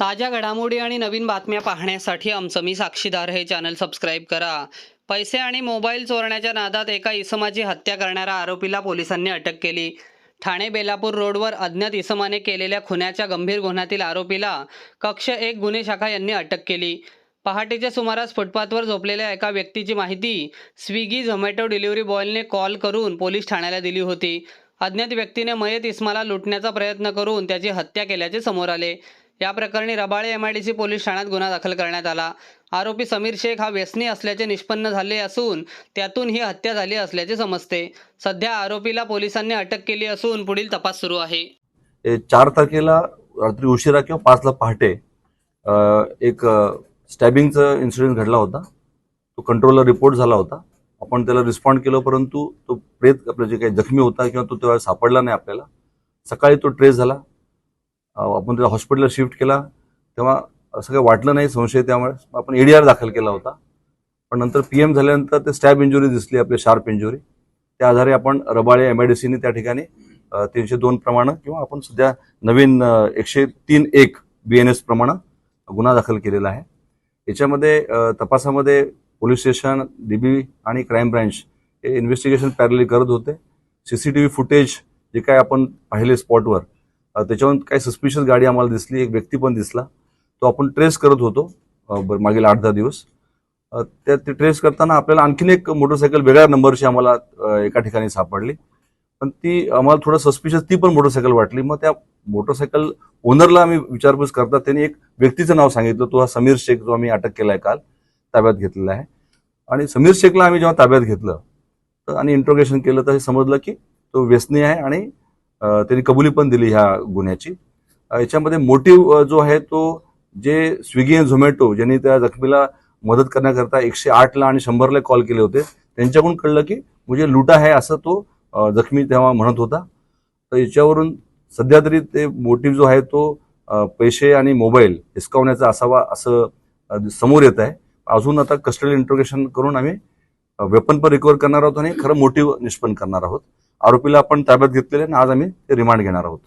ताज्या घडामोडी आणि नवीन बातम्या पाहण्यासाठी आमचं मी साक्षीदार हे चॅनल सबस्क्राईब करा. पैसे आणि मोबाईल चोरण्याच्या नादात एका इसमाची हत्या करणाऱ्या आरोपीला पोलिसांनी अटक केली. ठाणे बेलापूर रोडवर अज्ञात इसमाने केलेल्या खुन्याच्या गंभीर गुन्ह्यातील आरोपीला कक्ष एक गुन्हे शाखा यांनी अटक केली. पहाटेच्या सुमारास फुटपाथवर झोपलेल्या एका व्यक्तीची माहिती स्विगी झोमॅटो डिलिव्हरी बॉयने कॉल करून पोलीस ठाण्याला दिली होती. अज्ञात व्यक्तीने मयत इस्माला लुटण्याचा प्रयत्न करून त्याची हत्या केल्याचे समोर आले. या प्रकरणी रबाळे एमआयडीसी पोलीस ठाण्यात गुन्हा दाखल करण्यात आला. आरोपी समीर शेख हा व्यसनी असल्याचे निष्पन्न झाले असून त्यातून ही हत्या झाली असल्याचे समजते. सध्या आरोपीला पोलिसांनी अटक केली असून पुढील तपास सुरू आहे. चार तारखेला रात्री उशिरा किंवा पाचला पहाटे एक स्टॅबिंगचं इन्सिडेंट घडला होता. तो कंट्रोलला रिपोर्ट झाला होता. आपण त्याला रिस्पॉन्ड केलं परंतु तो प्रेत आपलं जे काही जखमी होता किंवा तो तेव्हा सापडला नाही आपल्याला. सकाळी तो ट्रेस झाला. आपण त्याला हॉस्पिटलला शिफ्ट केला तेव्हा असं काही वाटलं नाही संशय त्यामुळे. आपण एडीआर दाखल केला होता. पण नंतर पी एम झाल्यानंतर ते स्टॅब इंजुरी दिसली आपली शार्प इंजुरी त्या आधारे आपण रबाळे एम आय डी सीने त्या ठिकाणी तीनशे दोन प्रमाणे किंवा आपण सध्या नवीन एकशे तीन एक बी एन एस प्रमाणे गुन्हा दाखल केलेला आहे. याच्यामध्ये तपासामध्ये पोलीस स्टेशन डीबी आणि क्राईम ब्रँच हे इन्व्हेस्टिगेशन पॅरली करत होते. C C T V footage जे काय आपण पाहिले स्पॉटवर त्याच्यावरून काही सस्पिशियस गाडी आम्हाला दिसली एक व्यक्ती पण दिसला. तो आपण ट्रेस करत होतो मागील आठ दहा दिवस. त्या ते ट्रेस करताना आपल्याला आणखीन एक मोटरसायकल वेगळ्या नंबरची आम्हाला एका ठिकाणी सापडली. पण ती आम्हाला थोडं सस्पिशियस ती पण मोटरसायकल वाटली. मग त्या मोटरसायकल ओनरला आम्ही विचारपूस करता त्यांनी एक व्यक्तीचं नाव सांगितलं. तो हा समीर शेख जो आम्ही अटक केला आहे काल ताब्यात घेतलेला आहे. आणि समीर शेखला आम्ही जेव्हा ताब्यात घेतलं तर आणि इंट्रोगेशन केलं तर हे समजलं की तो व्यसनी आहे आणि त्यांनी कबुली पण दिली ह्या गुन्ह्याची. याच्यामध्ये मोटिव्ह जो आहे तो जे स्विगी आणि झोमॅटो ज्यांनी त्या जखमीला मदत करण्याकरता एकशे आठला आणि शंभरला कॉल केले होते त्यांच्याकडून कळलं की म्हणजे लुटा आहे असं तो जखमी तेव्हा म्हणत होता. तर याच्यावरून सध्या तरी ते मोटिव्ह जो आहे तो पैसे आणि मोबाईल हिसकावण्याचा असावा असं समोर येत आहे. अजून आता कस्टडी इंट्रोगेशन करून आम्ही वेपन पण रिकवर करणार आहोत आणि खरं मोटिव्ह निष्पन्न करणार आहोत. आरोपीला आपण ताब्यात घेतलेले आणि आज आम्ही ते रिमांड घेणार आहोत.